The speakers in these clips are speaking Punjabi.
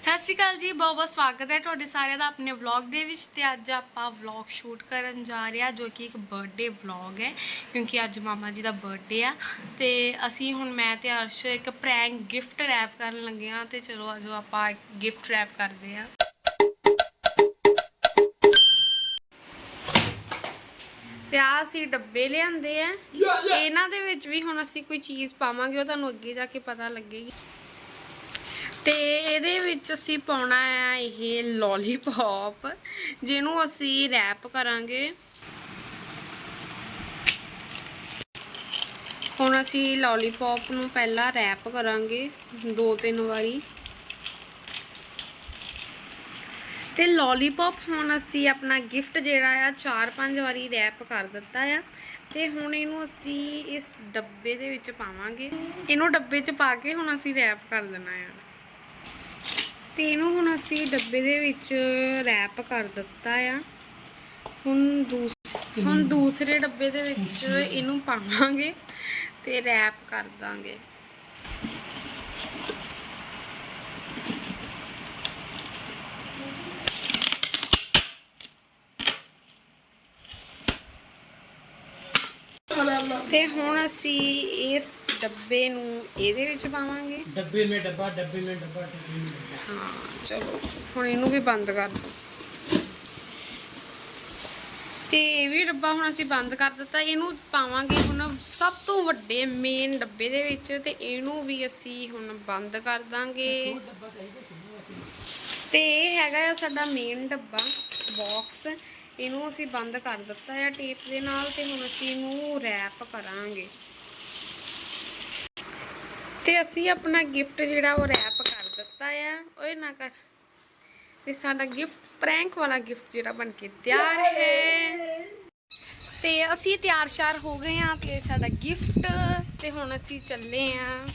ਸਤਿ ਸ਼੍ਰੀ ਅਕਾਲ ਜੀ ਬਹੁਤ ਬਹੁਤ ਸਵਾਗਤ ਹੈ ਤੁਹਾਡੇ ਸਾਰਿਆਂ ਦਾ ਆਪਣੇ ਵਲੌਗ ਦੇ ਵਿੱਚ ਤੇ ਅੱਜ ਆਪਾਂ ਵਲੌਗ ਸ਼ੂਟ ਕਰਨ ਜਾ ਰਹੇ ਹਾਂ ਜੋ ਕਿ ਇੱਕ ਬਰਥਡੇ ਵਲੌਗ ਹੈ ਕਿਉਂਕਿ ਅੱਜ ਮਾਮਾ ਜੀ ਦਾ ਬਰਥਡੇ ਆ ਤੇ ਅਸੀਂ ਹੁਣ ਮੈਂ ਤੇ ਅਰਸ਼ ਇੱਕ ਪ੍ਰੈਂਕ ਗਿਫਟ ਰੈਪ ਕਰਨ ਲੱਗੇ ਹਾਂ ਤੇ ਚਲੋ ਆਜੋ ਆਪਾਂ ਗਿਫਟ ਰੈਪ ਕਰਦੇ ਹਾਂ। ਤੇ ਆ ਅਸੀਂ ਡੱਬੇ ਲਿਆਂਦੇ ਆ ਇਹਨਾਂ ਦੇ ਵਿੱਚ ਵੀ ਹੁਣ ਅਸੀਂ ਕੋਈ ਚੀਜ਼ ਪਾਵਾਂਗੇ ਉਹ ਤੁਹਾਨੂੰ ਅੱਗੇ ਜਾ ਕੇ ਪਤਾ ਲੱਗੇਗੀ। ਤੇ ਇਹਦੇ ਵਿੱਚ ਅਸੀਂ ਪਾਉਣਾ ਆ ਇਹ ਲੋਲੀਪੌਪ ਜਿਹਨੂੰ ਅਸੀਂ ਰੈਪ ਕਰਾਂਗੇ। ਹੁਣ ਅਸੀਂ ਲੋਲੀਪੌਪ ਨੂੰ ਪਹਿਲਾਂ ਰੈਪ ਕਰਾਂਗੇ ਦੋ ਤਿੰਨ ਵਾਰੀ। ਤੇ ਲੋਲੀਪੌਪ ਹੁਣ ਅਸੀਂ ਆਪਣਾ ਗਿਫਟ ਜਿਹੜਾ ਆ ਚਾਰ ਪੰਜ ਵਾਰੀ ਰੈਪ ਕਰ ਦਿੱਤਾ ਆ। ਤੇ ਹੁਣ ਇਹਨੂੰ ਅਸੀਂ ਇਸ ਡੱਬੇ ਦੇ ਵਿੱਚ ਪਾਵਾਂਗੇ। ਇਹਨੂੰ ਡੱਬੇ 'ਚ ਪਾ ਕੇ ਹੁਣ ਅਸੀਂ ਰੈਪ ਕਰ ਦੇਣਾ ਆ। ਤੇ ਇਹਨੂੰ ਹੁਣ ਅਸੀਂ ਡੱਬੇ ਦੇ ਵਿੱਚ ਰੈਪ ਕਰ ਦਿੱਤਾ ਆ। ਹੁਣ ਦੂਸ ਹੁਣ ਦੂਸਰੇ ਡੱਬੇ ਦੇ ਵਿੱਚ ਇਹਨੂੰ ਪਾਵਾਂਗੇ ਤੇ ਰੈਪ ਕਰ ਦਾਂਗੇ। ਤੇ ਹੁਣ ਅਸੀਂ ਇਸ ਡੱਬੇ ਨੂੰ ਇਹਦੇ ਵਿੱਚ ਪਾਵਾਂਗੇ। ਡੱਬੇ ਮੇ ਡੱਬਾ ਡੱਬੇ ਮੇ ਡੱਬਾ ਡੱਬੇ ਮੇ ਹਾਂ ਚਲੋ ਹੁਣ ਇਹਨੂੰ ਵੀ ਬੰਦ ਕਰ। ਦਿਓ ਤੇ ਇਹ ਵੀ ਡੱਬਾ ਹੁਣ ਅਸੀਂ ਬੰਦ ਕਰ ਦਿੱਤਾ। ਇਹਨੂੰ ਪਾਵਾਂਗੇ ਹੁਣ ਸਭ ਤੋਂ ਵੱਡੇ ਮੇਨ ਡੱਬੇ ਦੇ ਵਿੱਚ ਤੇ ਇਹਨੂੰ ਵੀ ਅਸੀਂ ਹੁਣ ਬੰਦ ਕਰ ਦਾਂਗੇ। ਤੇ ਇਹ ਹੈਗਾ ਸਾਡਾ ਮੇਨ ਡੱਬਾ ਬਾਕਸ ਇਹਨੂੰ ਅਸੀਂ ਬੰਦ ਕਰ ਦਿੱਤਾ ਹੈ ਟੇਪ ਦੇ ਨਾਲ ਤੇ ਹੁਣ ਅਸੀਂ ਇਹਨੂੰ ਰੈਪ ਕਰਾਂਗੇ। ਤੇ ਅਸੀਂ ਆਪਣਾ ਗਿਫਟ ਜਿਹੜਾ ਉਹ ਰੈਪ ਕਰ ਦਿੱਤਾ ਆ। ਓਏ ਨਾ ਕਰ। ਤੇ ਸਾਡਾ ਗਿਫਟ ਪ੍ਰੈਂਕ ਵਾਲਾ ਗਿਫਟ ਜਿਹੜਾ ਬਣ ਕੇ ਤਿਆਰ ਹੈ। ਤੇ ਅਸੀਂ ਤਿਆਰ ਸ਼ਾਰ ਹੋ ਗਏ ਆ ਤੇ ਸਾਡਾ ਗਿਫਟ ਤੇ ਹੁਣ ਅਸੀਂ ਚੱਲੇ ਆ।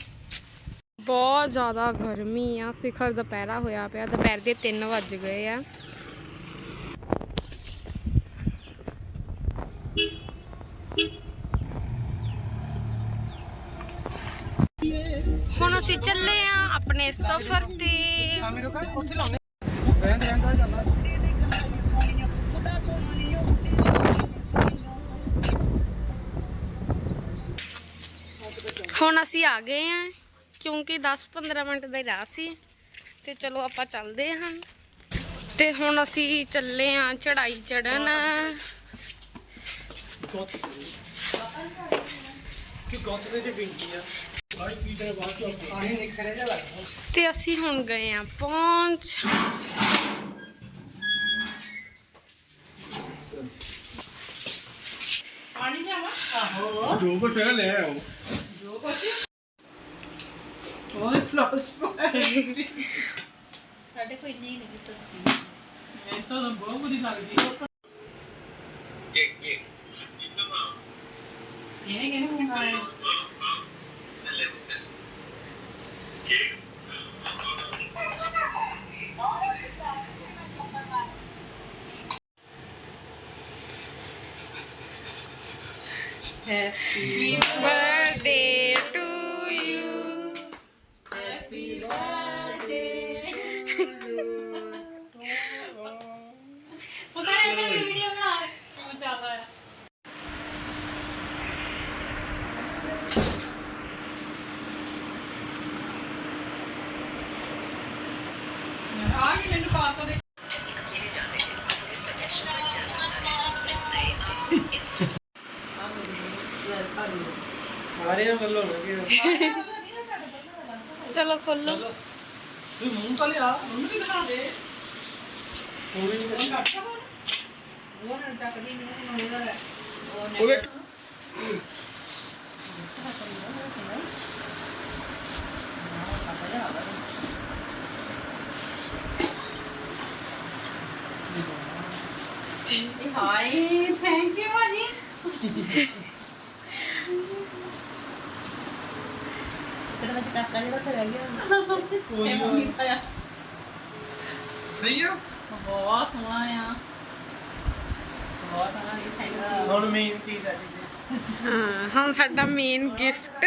ਬਹੁਤ ਜ਼ਿਆਦਾ ਗਰਮੀ ਆ। ਸਿਖਰ ਦੁਪਹਿਰਾ ਹੋਇਆ ਪਿਆ। ਦੁਪਹਿਰ ਦੇ 3 ਵੱਜ ਗਏ ਆ। ਅਸੀਂ ਚੱਲੇ ਆ ਆਪਣੇ ਸਫ਼ਰ ਤੇ। ਹੁਣ ਅਸੀਂ ਆ ਗਏ ਆ, ਕਿਉਂਕਿ 10-15 ਮਿੰਟ ਦਾ ਰਾਹ ਸੀ ਤੇ ਚਲੋ ਆਪਾਂ ਚੱਲਦੇ ਹਾਂ ਤੇ ਹੁਣ ਅਸੀਂ ਚੱਲੇ ਆ ਚੜਾਈ ਚੜਨ ਕਿ ਗੋਤ ਦੇ ਵਿੰਗੀ ਆ ਭਾਈ ਪੀ ਦੇ ਬਾਅਦ ਚੋਂ ਆਹੇ ਨਿਖਰੇ ਜਾ ਲੱਗ ਤੇ ਅਸੀਂ ਹੁਣ ਗਏ ਆ ਪਹੁੰਚ ਜੋ ਕੁਛ ਹੈ ਲੈ ਆਓ ਸਾਡੇ ਕੋਈ ਨਹੀਂ ਨਹੀਂ ਇਹ ਤਾਂ ਬਹੁਤ ਬੁਰੀ ਲੱਗਦੀ ਇਹਨੇ ਕਿਹਨੇ ਫੋਨ ਆਇਆ ਹੈਪੀ ਬਰਥਡੇ ਟੂ ਯੂ ਪਤਾ ਨਹੀਂ ਕਿ ਵੀਡੀਓ ਬਣਾ ਰਹੇ ਉਹ ਚੱਲਦਾ ਹੈ ਆ ਕੀ ਮੈਨੂੰ ਪਾਸ ਦੇ ਚਲੋ ਖੋਲੋ। ਤੂੰ ਮੂੰਹ ਤਾਂ ਲਿਆ ਮੂੰਹ ਵੀ ਦਿਖਾ ਦੇ। ਉਹ ਵੀ ਨਹੀਂ ਕਰਦਾ ਉਹਦੇ ਹਾਈ ਥੈਂਕ ਯੂ ਭਾਜੀ। ਕੋਈ ਨਹੀਂ ਸਹੀ ਆ? ਬਹੁਤ ਸੋਹਣਾ ਆ। ਬਹੁਤ ਸੋਹਣਾ ਜੀ ਥੈਂਕ ਯੂ ਹੁਣ ਮੇਨ ਚੀਜ਼ ਆ ਜੀ। ਹਾਂ ਹੁਣ ਸਾਡਾ ਮੇਨ ਗਿਫਟ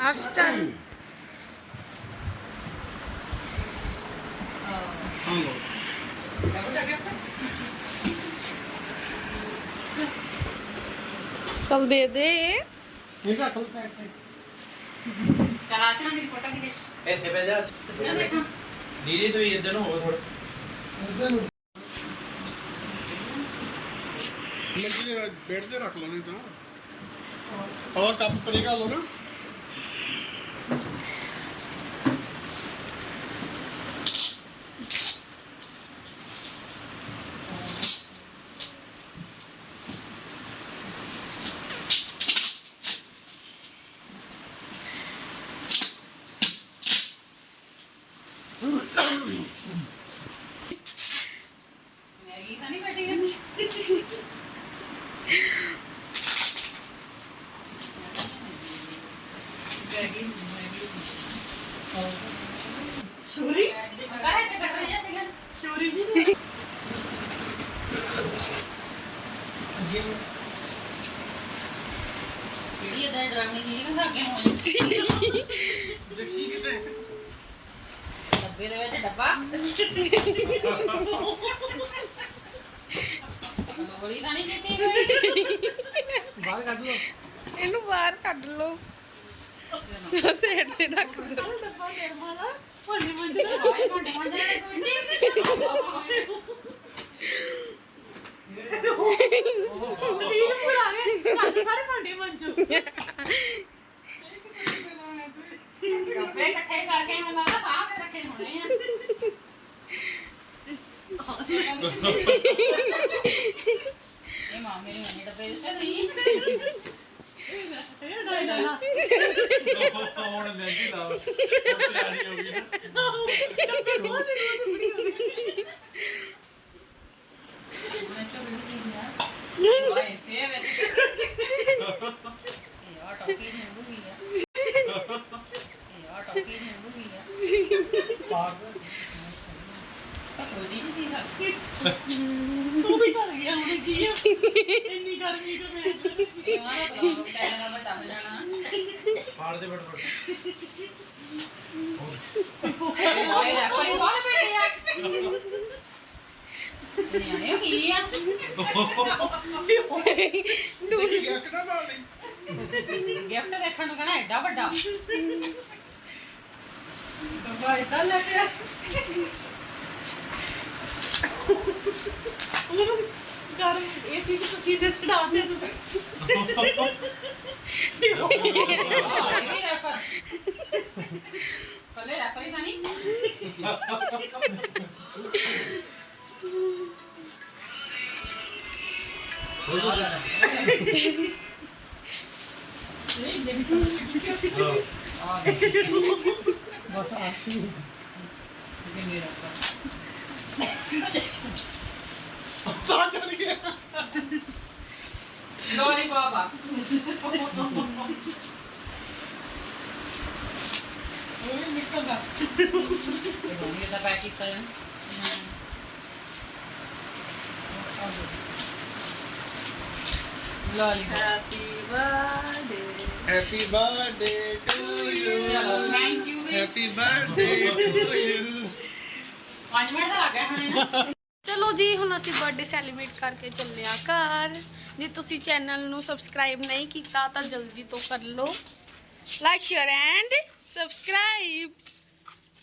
ਅਰਸ਼ ਚੱਲ ਹਾਂ ਲੋ ਚਲ ਦੇ ਦੇ। ਇਹ ਰੱਖ ਲਓ ਪੈਕ ਤੇ। ਚਲ ਆਸਣਾ ਮੇਰੀ ਫੋਟੋ ਖਿੱਚ। ਇੱਥੇ ਬਹਿ ਜਾ। ਨਾ ਦੇਖਾਂ ਦੀਦੀ ਤੁਸੀਂ ਇੱਧਰ ਨੂੰ ਹੋ ਥੋੜਾ ਮੰਜੀ ਦੇ ਬੈਠ ਤੇ ਰੱਖ ਲਓ ਨਹੀਂ ਤਾਂ। ਔਰ ਕੱਪ ਪਰੇਗਾ ਲੋ ਨਾ ਮੈਗੀ ਤਾਂ ਨਹੀਂ ਬੈਠੀ ਗਈ ਸ਼ੂਰੀ ਕਰੇ ਤੇ ਕਰ ਰਹੀ ਸੀਗਾ ਸ਼ੂਰੀ ਜੀ ਜਿਹੜੀ ਇਹਦਾ ਡਰਾਮੀ ਜੀ ਕਿ ਅੱਗੇ ਨੂੰ ਹੋਈ ਦੇ ਵਿੱਚ ਡੱਬਾ ਗੋਲੀ ਤਾਂ ਨਹੀਂ ਦਿੱਤੀ ਕੋਈ ਬਾਹਰ ਕੱਢ ਲਓ ਇਹਨੂੰ ਬਾਹਰ ਕੱਢ ਲਓ ਸੇਡ ਤੇ ਰੱਖ ਦੋ ਡੱਬਾ ਗਰਮਾ ਦਾ ਭਾਂਡੇ ਮੰਜਦਾ ਹਾਏ ਮਾਂਜਣ ਦੇ ਸਰੀਰ ਭੁਲਾ ਗਏ ਅੱਜ ਸਾਰੇ ਭਾਂਡੇ ਮੰਜੋ ਡੱਬੇ ਇਕੱਠੇ ਕਰਕੇ ਮੈਨੂੰ ਲੱਗਦਾ ਸਾਹ ਤੇ ਰੱਖੇ ਹੋਣੇ ਆ ਹੁਣ ਲੈਂਦੀ ਲਾ ਹੁਣ ਤਿਆਰੀ ਹੋ ਗਈ ਮੈਂ ਚੋ ਵੀ ਸੀ ਯਾਰ ਵਾਏ ਫੇਵਰ ਇਹ ਆ ਟੋਕੀ ਨੇ ਬੁਗੀ ਆ ਇਹ ਆ ਟੋਕੀ ਨੇ ਬੁਗੀ ਆ ਕੋਈ ਨਹੀਂ ਸੀ ਸਾ ਤੂੰ ਵੀ ਡਰ ਗਿਆ ਹੁਣ ਕੀ ਆ? ਇੰਨੀ ਗਰਮੀ ਦੇ ਮਾਰਾ ਬਲੌਗ ਚੈਨਲ ਦਾ ਫਟ ਫਟ ਗਿਆ ਕਿਦਾਂ ਬਾਹਰ ਨਹੀਂ ਗਿਫਟ ਦੇਖਣ ਨੂੰ ਕਹਣਾ ਐਡਾ ਵੱਡਾ ਡੱਬਾ ਇਦਾਂ ਲੈ ਕੇ ਆ। ਉਹਨੂੰ ਗਰਮ ਏਸੀ ਚ ਤੁਸੀਂ ਤੇ ਤੁਸੀਂ ਬਸ ਆ ਕਿੰਨੇ ਰੈਪਰ ਸਾਹ ਚੜ ਗਿਆ ਲੋਲੀ ਬਾਬਾ ਉਹ ਵੀ ਨਿਕਲਦਾ ਇਹ ਤਾਂ ਪੈਕ ਕੀਤਾ ਹੈ ਲੋਲੀ happy birthday happy birthday to you ਚਲੋ thank you we happy birthday to you 5 minute ਦਾ ਲੱਗਾ ਹੁਣੇ ਚਲੋ ਜੀ, ਹੁਣ ਅਸੀਂ ਬਰਥਡੇ ਸੈਲੀਬ੍ਰੇਟ ਕਰਕੇ ਚੱਲੇ ਆ ਘਰ। ਜੇ ਤੁਸੀਂ ਚੈਨਲ ਨੂੰ ਸਬਸਕ੍ਰਾਈਬ ਨਹੀਂ ਕੀਤਾ ਤਾਂ ਜਲਦੀ ਤੋਂ ਕਰ ਲਓ। Like share and subscribe